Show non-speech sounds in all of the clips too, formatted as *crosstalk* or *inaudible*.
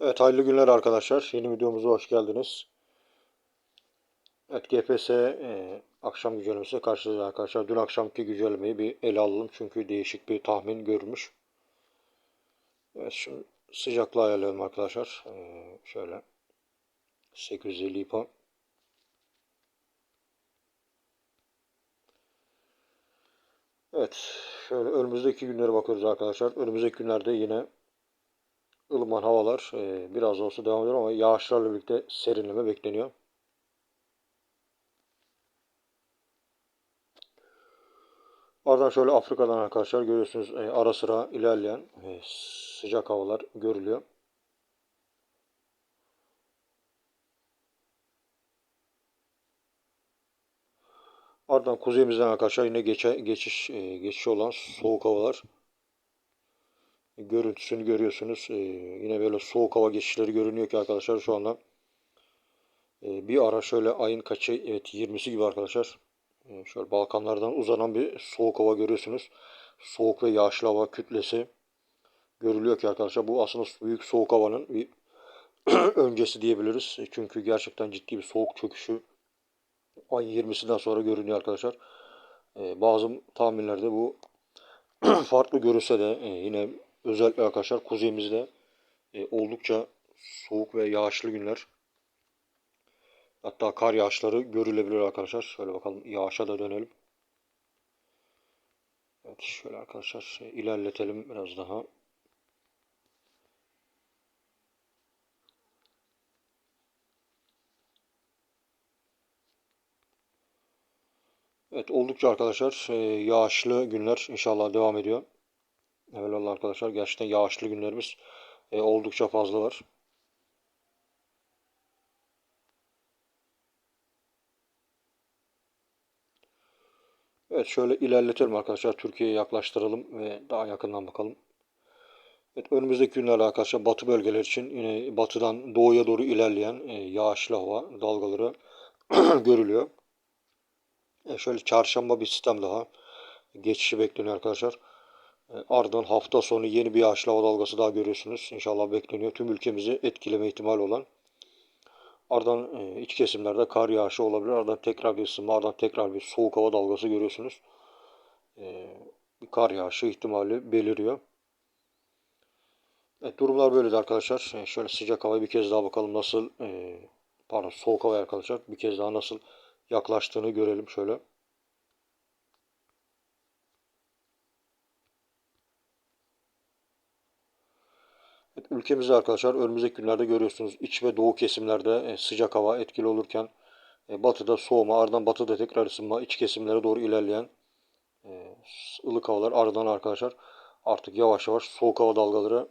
Evet hayırlı günler arkadaşlar. Yeni videomuza hoş geldiniz. Evet GPS e, akşam güncellemesi karşınızda arkadaşlar. Dün akşamki güncellemeyi bir ele alalım. Çünkü değişik bir tahmin görmüş. Evet şimdi sıcaklığı ayarlayalım arkadaşlar. E, şöyle 850 ipa. Evet şöyle önümüzdeki günlere bakıyoruz arkadaşlar. Önümüzdeki günlerde yine ılıman havalar e, biraz olsa devam ediyor ama yağışlarla birlikte serinleme bekleniyor. Ardından şöyle Afrika'dan arkadaşlar görüyorsunuz e, ara sıra ilerleyen e, sıcak havalar görülüyor. Ardından kuzeyimizden arkadaşlar yine geçe, geçiş geçiş olan soğuk havalar görüntüsünü görüyorsunuz. E, yine böyle soğuk hava geçişleri görünüyor ki arkadaşlar şu anda e, bir ara şöyle ayın kaçı evet 20'si gibi arkadaşlar e, şöyle Balkanlardan uzanan bir soğuk hava görüyorsunuz. Soğuk ve yağışlı hava kütlesi görülüyor ki arkadaşlar bu aslında büyük soğuk havanın bir *clears throat* öncesi diyebiliriz. E, çünkü gerçekten ciddi bir soğuk çöküşü ay 20'sinden sonra görünüyor arkadaşlar. E, bazı tahminlerde bu *clears throat* farklı görülse de e, yine özellikle arkadaşlar kuzeyimizde e, oldukça soğuk ve yağışlı günler. Hatta kar yağışları görülebilir arkadaşlar. Şöyle bakalım yağışa da dönelim. Evet şöyle arkadaşlar ilerletelim biraz daha. Evet oldukça arkadaşlar e, yağışlı günler inşallah devam ediyor. Evet arkadaşlar gerçekten yağışlı günlerimiz e, oldukça fazla var. Evet şöyle ilerletelim arkadaşlar. Türkiye'ye yaklaştıralım ve daha yakından bakalım. Evet önümüzdeki günlerde arkadaşlar batı bölgeler için yine batıdan doğuya doğru ilerleyen e, yağışlı hava dalgaları *clears throat* görülüyor. E, şöyle çarşamba bir sistem daha geçişi bekleniyor arkadaşlar. E, ardından hafta sonu yeni bir yağışlı dalgası daha görüyorsunuz. İnşallah bekleniyor. Tüm ülkemizi etkileme ihtimali olan. Ardından e, iç kesimlerde kar yağışı olabilir. Ardından tekrar bir ısınma, ardından tekrar bir soğuk hava dalgası görüyorsunuz. E, bir kar yağışı ihtimali beliriyor. Evet, durumlar böyleydi arkadaşlar. E, şöyle sıcak havaya bir kez daha bakalım nasıl, e, pardon soğuk havaya arkadaşlar bir kez daha nasıl yaklaştığını görelim şöyle. Ülkemizde arkadaşlar önümüzdeki günlerde görüyorsunuz iç ve doğu kesimlerde e, sıcak hava etkili olurken e, batıda soğuma ardından batıda tekrar ısınma iç kesimlere doğru ilerleyen e, ılık havalar ardından arkadaşlar artık yavaş yavaş soğuk hava dalgaları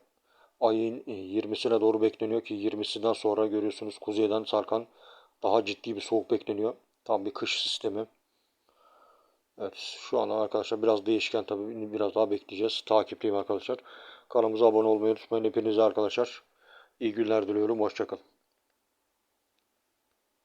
ayın 20'sine doğru bekleniyor ki 20'sinden sonra görüyorsunuz kuzeyden sarkan daha ciddi bir soğuk bekleniyor. Tam bir kış sistemi. Evet şu an arkadaşlar biraz değişken tabii biraz daha bekleyeceğiz. Takipteyim arkadaşlar. Kanalımıza abone olmayı unutmayın. Hepinize arkadaşlar iyi günler diliyorum. Hoşçakalın.